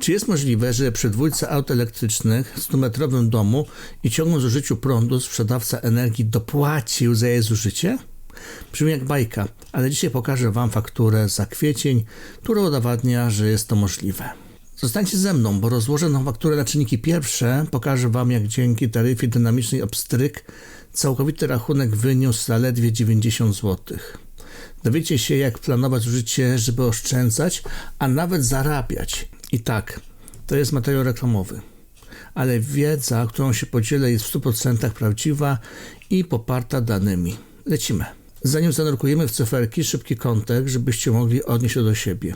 Czy jest możliwe, że przy dwójce aut elektrycznych, 100-metrowym domu i ciągłym zużyciu prądu sprzedawca energii dopłacił za jej zużycie? Brzmi jak bajka, ale dzisiaj pokażę Wam fakturę za kwiecień, która udowadnia, że jest to możliwe. Zostańcie ze mną, bo rozłożę na fakturę na czynniki pierwsze. Pokażę Wam, jak dzięki taryfie dynamicznej obstryk całkowity rachunek wyniósł zaledwie 90 zł. Dowiecie się, jak planować życie, żeby oszczędzać, a nawet zarabiać. I tak, to jest materiał reklamowy. Ale wiedza, którą się podzielę, jest w 100% prawdziwa i poparta danymi. Lecimy. Zanim zanurkujemy w cyferki, szybki kontekst, żebyście mogli odnieść się do siebie.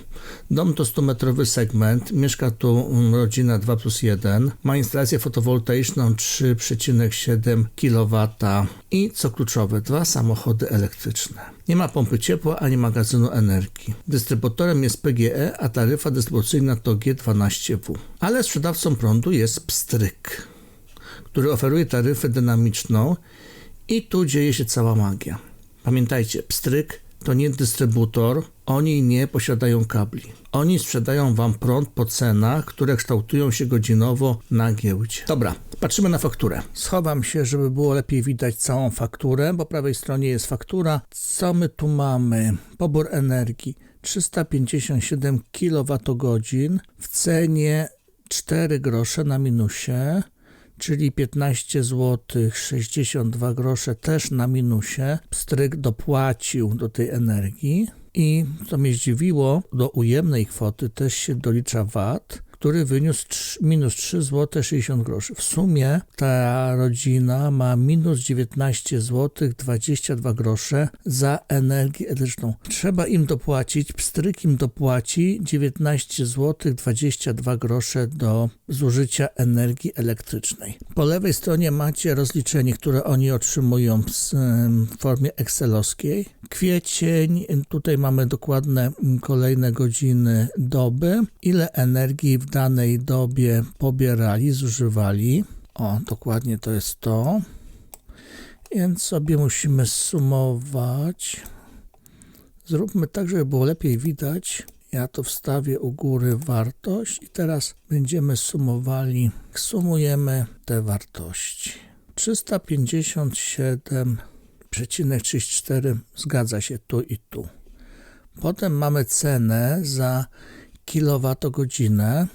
Dom to 100-metrowy segment, mieszka tu rodzina 2 plus 1, ma instalację fotowoltaiczną 3,7 kW i co kluczowe, dwa samochody elektryczne. Nie ma pompy ciepła ani magazynu energii. Dystrybutorem jest PGE, a taryfa dystrybucyjna to G12W. Ale sprzedawcą prądu jest Pstryk, który oferuje taryfę dynamiczną i tu dzieje się cała magia. Pamiętajcie, pstryk to nie dystrybutor, oni nie posiadają kabli. Oni sprzedają wam prąd po cenach, które kształtują się godzinowo na giełdzie. Dobra, patrzymy na fakturę. Schowam się, żeby było lepiej widać całą fakturę. Po prawej stronie jest faktura. Co my tu mamy? Pobór energii 357 kWh w cenie 4 grosze na minusie czyli 15 zł 62 grosze też na minusie. Pstryk dopłacił do tej energii i co mnie zdziwiło, do ujemnej kwoty też się dolicza VAT, który wyniósł 3, minus 3 zł 60 groszy. W sumie ta rodzina ma minus 19 zł 22 grosze za energię elektryczną. Trzeba im dopłacić, pstryk im dopłaci 19 zł 22 grosze do zużycia energii elektrycznej. Po lewej stronie macie rozliczenie, które oni otrzymują w formie excelowskiej. Kwiecień, tutaj mamy dokładne kolejne godziny doby, ile energii w danej dobie pobierali, zużywali. O, dokładnie to jest to. Więc sobie musimy sumować. Zróbmy tak, żeby było lepiej widać. Ja to wstawię u góry wartość i teraz będziemy sumowali. Sumujemy te wartości. 357,34 zgadza się tu i tu. Potem mamy cenę za kilowatogodzinę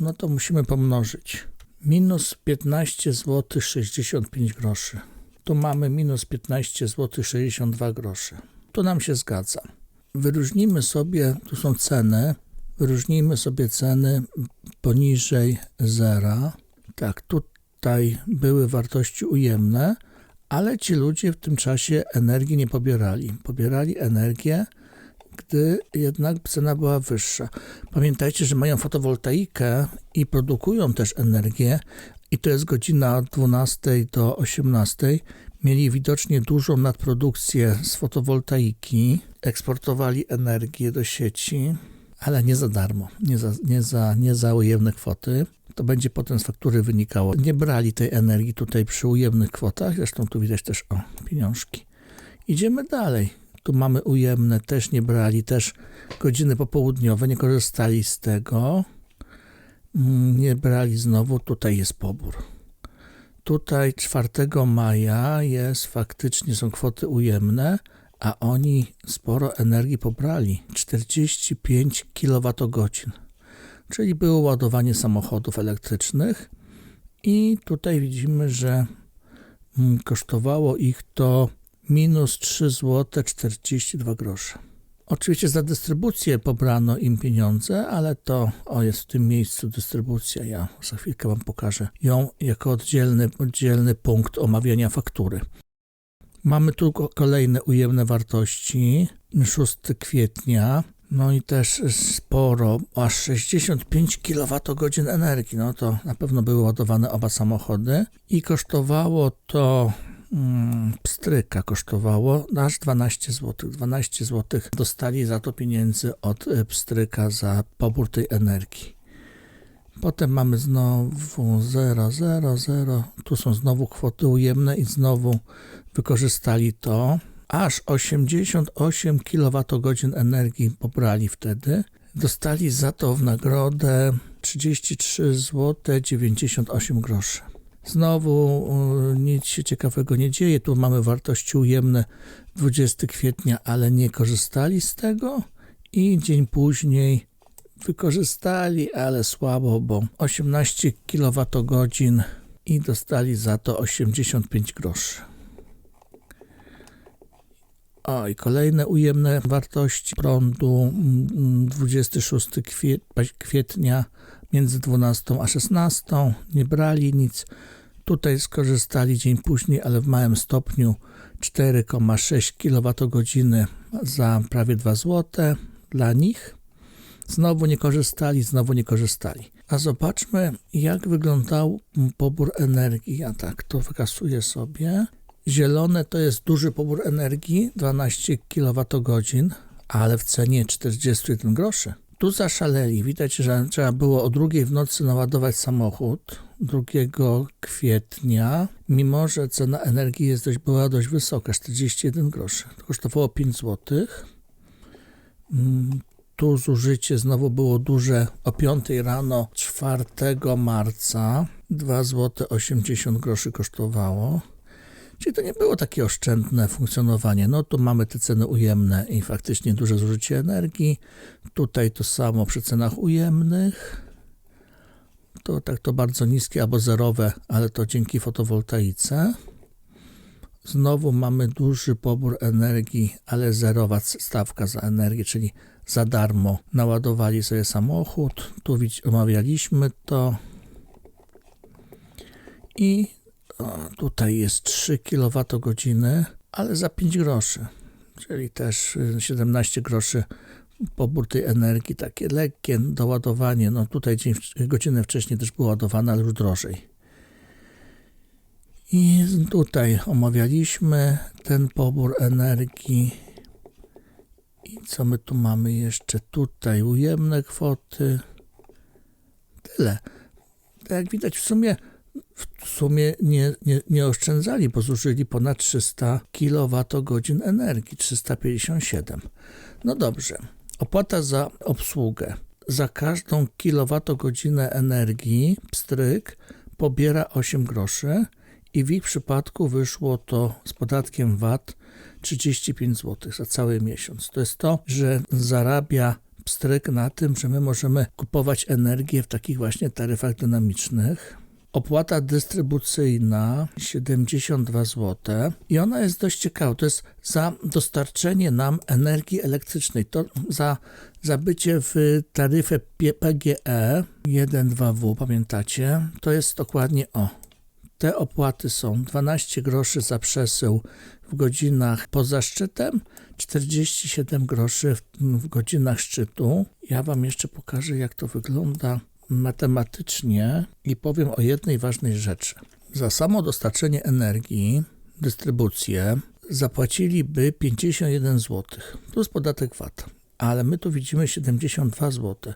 no to musimy pomnożyć. Minus 15 zł 65 groszy. Tu mamy minus 15 zł 62 grosze. Tu nam się zgadza. Wyróżnijmy sobie, tu są ceny, wyróżnijmy sobie ceny poniżej zera. Tak, tutaj były wartości ujemne, ale ci ludzie w tym czasie energii nie pobierali. Pobierali energię gdy jednak cena była wyższa. Pamiętajcie, że mają fotowoltaikę i produkują też energię, i to jest godzina od 12 do 18. Mieli widocznie dużą nadprodukcję z fotowoltaiki, eksportowali energię do sieci, ale nie za darmo, nie za, nie za, nie za ujemne kwoty. To będzie potem z faktury wynikało. Nie brali tej energii tutaj przy ujemnych kwotach, zresztą tu widać też o pieniążki. Idziemy dalej. Tu mamy ujemne, też nie brali, też godziny popołudniowe, nie korzystali z tego. Mm, nie brali znowu, tutaj jest pobór. Tutaj 4 maja jest faktycznie są kwoty ujemne, a oni sporo energii pobrali 45 kWh. Czyli było ładowanie samochodów elektrycznych, i tutaj widzimy, że mm, kosztowało ich to minus 3 zł 42 grosze. Oczywiście za dystrybucję pobrano im pieniądze, ale to o jest w tym miejscu dystrybucja. Ja za chwilkę Wam pokażę ją jako oddzielny, oddzielny punkt omawiania faktury. Mamy tu kolejne ujemne wartości. 6 kwietnia. No i też sporo, aż 65 kWh energii. No to na pewno były ładowane oba samochody i kosztowało to pstryka kosztowało aż 12 zł. 12 zł dostali za to pieniędzy od e, pstryka za pobór tej energii. Potem mamy znowu 0, 0, 0. Tu są znowu kwoty ujemne i znowu wykorzystali to. Aż 88 kWh energii pobrali wtedy. Dostali za to w nagrodę 33 zł 98 groszy. Znowu nic się ciekawego nie dzieje. Tu mamy wartości ujemne 20 kwietnia, ale nie korzystali z tego. I dzień później wykorzystali, ale słabo, bo 18 kWh i dostali za to 85 groszy. O, i kolejne ujemne wartości prądu mm, 26 kwie- kwietnia między 12 a 16. Nie brali nic. Tutaj skorzystali dzień później, ale w małym stopniu 4,6 kWh za prawie 2 zł dla nich. Znowu nie korzystali, znowu nie korzystali. A zobaczmy, jak wyglądał pobór energii. Ja tak to wykasuję sobie. Zielone to jest duży pobór energii, 12 kWh, ale w cenie 41 groszy. Tu zaszaleli. Widać, że trzeba było o drugiej w nocy naładować samochód 2 kwietnia, mimo że cena energii jest dość, była dość wysoka, 41 groszy. To kosztowało 5 zł. Tu zużycie znowu było duże o 5 rano 4 marca. 2 zł 80 groszy kosztowało. Czyli to nie było takie oszczędne funkcjonowanie. No tu mamy te ceny ujemne i faktycznie duże zużycie energii. Tutaj to samo przy cenach ujemnych. To tak to bardzo niskie albo zerowe, ale to dzięki fotowoltaice. Znowu mamy duży pobór energii, ale zerowa stawka za energię, czyli za darmo naładowali sobie samochód. Tu omawialiśmy to. I tutaj jest 3 kWh, ale za 5 groszy, czyli też 17 groszy pobór tej energii, takie lekkie doładowanie. No tutaj dzień, godzinę wcześniej też było ładowane, ale już drożej. I tutaj omawialiśmy ten pobór energii. I co my tu mamy jeszcze? Tutaj ujemne kwoty. Tyle. Tak jak widać, w sumie w sumie nie, nie, nie oszczędzali, bo zużyli ponad 300 kWh energii, 357. No dobrze, opłata za obsługę. Za każdą kilowatogodzinę energii pstryk pobiera 8 groszy i w ich przypadku wyszło to z podatkiem VAT 35 zł za cały miesiąc. To jest to, że zarabia pstryk na tym, że my możemy kupować energię w takich właśnie taryfach dynamicznych. Opłata dystrybucyjna 72 zł i ona jest dość ciekawa. To jest za dostarczenie nam energii elektrycznej. To za, za bycie w taryfie PGE 1-2W, pamiętacie? To jest dokładnie o. Te opłaty są 12 groszy za przesył w godzinach poza szczytem, 47 groszy w, w godzinach szczytu. Ja Wam jeszcze pokażę, jak to wygląda matematycznie i powiem o jednej ważnej rzeczy. Za samo dostarczenie energii, dystrybucję zapłaciliby 51 zł plus podatek VAT, ale my tu widzimy 72 zł,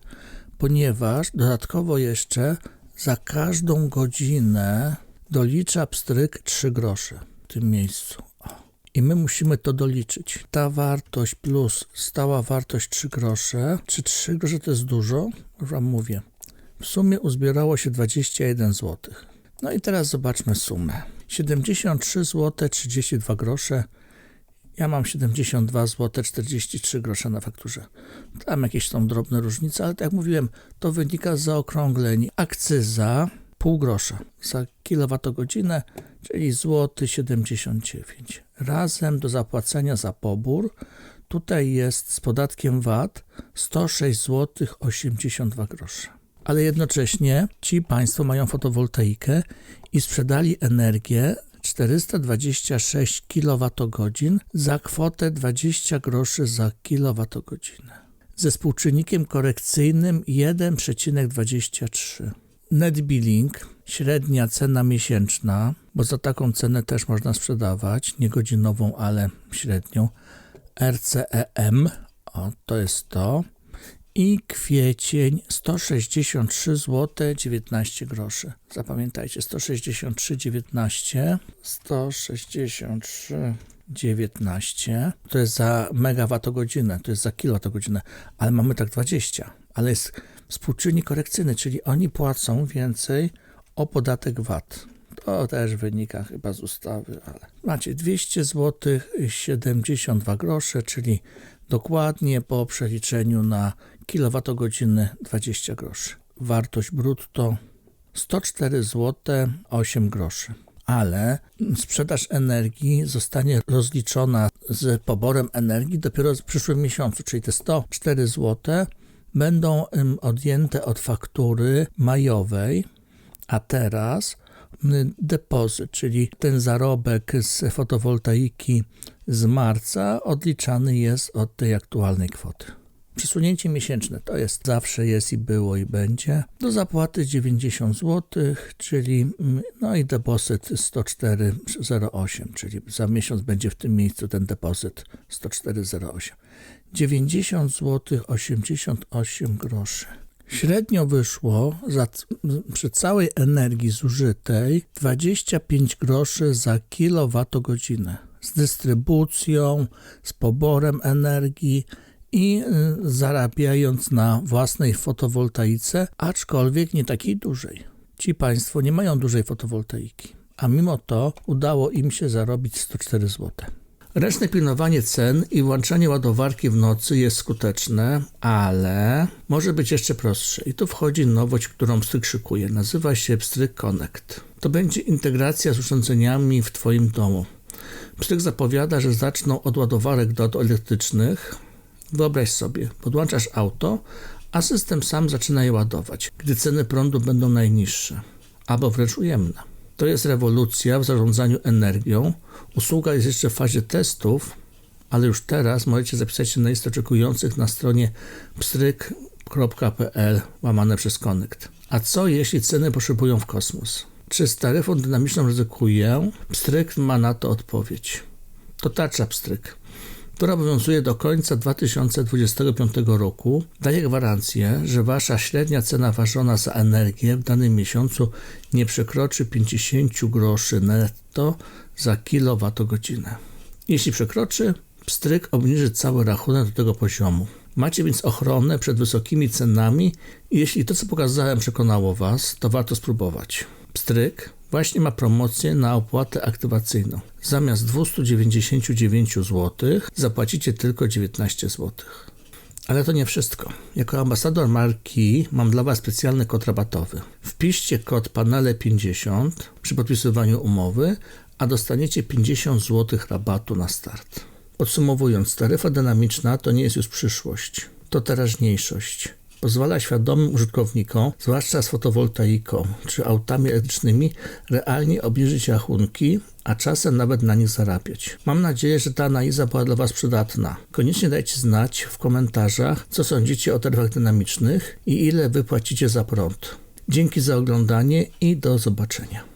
ponieważ dodatkowo jeszcze za każdą godzinę dolicza pstryk 3 grosze w tym miejscu. I my musimy to doliczyć. Ta wartość plus stała wartość 3 grosze. Czy 3 grosze to jest dużo? Już Wam mówię. W sumie uzbierało się 21 zł. No i teraz zobaczmy sumę. 73 zł 32 grosze. Ja mam 72 zł 43 grosze na fakturze. Tam jakieś są drobne różnice, ale tak jak mówiłem, to wynika z zaokrągleń. Akcyza pół grosza za kilowatogodzinę, czyli złoty 79. Razem do zapłacenia za pobór tutaj jest z podatkiem VAT 106 zł 82 grosze ale jednocześnie ci państwo mają fotowoltaikę i sprzedali energię 426 kWh za kwotę 20 groszy za kWh ze współczynnikiem korekcyjnym 1,23. Net billing, średnia cena miesięczna, bo za taką cenę też można sprzedawać, nie godzinową, ale średnią. RCEM, o, to jest to i kwiecień 163 zł 19 groszy. Zapamiętajcie 163,19 163,19 to jest za megawattogodzinę, to jest za kilowattogodzinę, ale mamy tak 20, ale jest współczynnik korekcyjny, czyli oni płacą więcej o podatek VAT. To też wynika chyba z ustawy, ale macie 200 zł 72 grosze, czyli dokładnie po przeliczeniu na kilowatogodziny 20 groszy. Wartość brutto 104 zł 8 groszy. Ale sprzedaż energii zostanie rozliczona z poborem energii dopiero w przyszłym miesiącu, czyli te 104 zł będą odjęte od faktury majowej, a teraz depozyt, czyli ten zarobek z fotowoltaiki z marca odliczany jest od tej aktualnej kwoty. Przesunięcie miesięczne to jest zawsze jest i było i będzie. Do zapłaty 90 zł, czyli mm, no i depozyt 104,08, czyli za miesiąc będzie w tym miejscu ten depozyt 104,08. 90 zł 88 groszy. Średnio wyszło za, przy całej energii zużytej 25 groszy za kilowatogodzinę z dystrybucją, z poborem energii i y, zarabiając na własnej fotowoltaice, aczkolwiek nie takiej dużej. Ci Państwo nie mają dużej fotowoltaiki, a mimo to udało im się zarobić 104 zł. Ręczne pilnowanie cen i włączanie ładowarki w nocy jest skuteczne, ale może być jeszcze prostsze. I tu wchodzi nowość, którą Pstryk szykuje. Nazywa się Pstryk Connect. To będzie integracja z urządzeniami w Twoim domu. Pstryk zapowiada, że zaczną od ładowarek do elektrycznych. Wyobraź sobie, podłączasz auto, a system sam zaczyna je ładować, gdy ceny prądu będą najniższe, albo wręcz ujemne. To jest rewolucja w zarządzaniu energią. Usługa jest jeszcze w fazie testów, ale już teraz możecie zapisać się na listę oczekujących na stronie pstryk.pl łamane przez Connect. A co jeśli ceny poszybują w kosmos? Czy z taryfą dynamiczną ryzykuję? Pstryk ma na to odpowiedź. To tarcza pstryk która obowiązuje do końca 2025 roku, daje gwarancję, że Wasza średnia cena ważona za energię w danym miesiącu nie przekroczy 50 groszy netto za kilowatogodzinę. Jeśli przekroczy, pstryk obniży cały rachunek do tego poziomu. Macie więc ochronę przed wysokimi cenami i jeśli to, co pokazałem, przekonało Was, to warto spróbować. Pstryk właśnie ma promocję na opłatę aktywacyjną. Zamiast 299 zł zapłacicie tylko 19 zł. Ale to nie wszystko. Jako ambasador marki mam dla Was specjalny kod rabatowy. Wpiszcie kod panele50 przy podpisywaniu umowy, a dostaniecie 50 zł rabatu na start. Podsumowując, taryfa dynamiczna to nie jest już przyszłość, to teraźniejszość pozwala świadomym użytkownikom, zwłaszcza z fotowoltaiką czy autami elektrycznymi, realnie obniżyć rachunki, a czasem nawet na nich zarabiać. Mam nadzieję, że ta analiza była dla Was przydatna. Koniecznie dajcie znać w komentarzach, co sądzicie o taryfach dynamicznych i ile wypłacicie za prąd. Dzięki za oglądanie i do zobaczenia.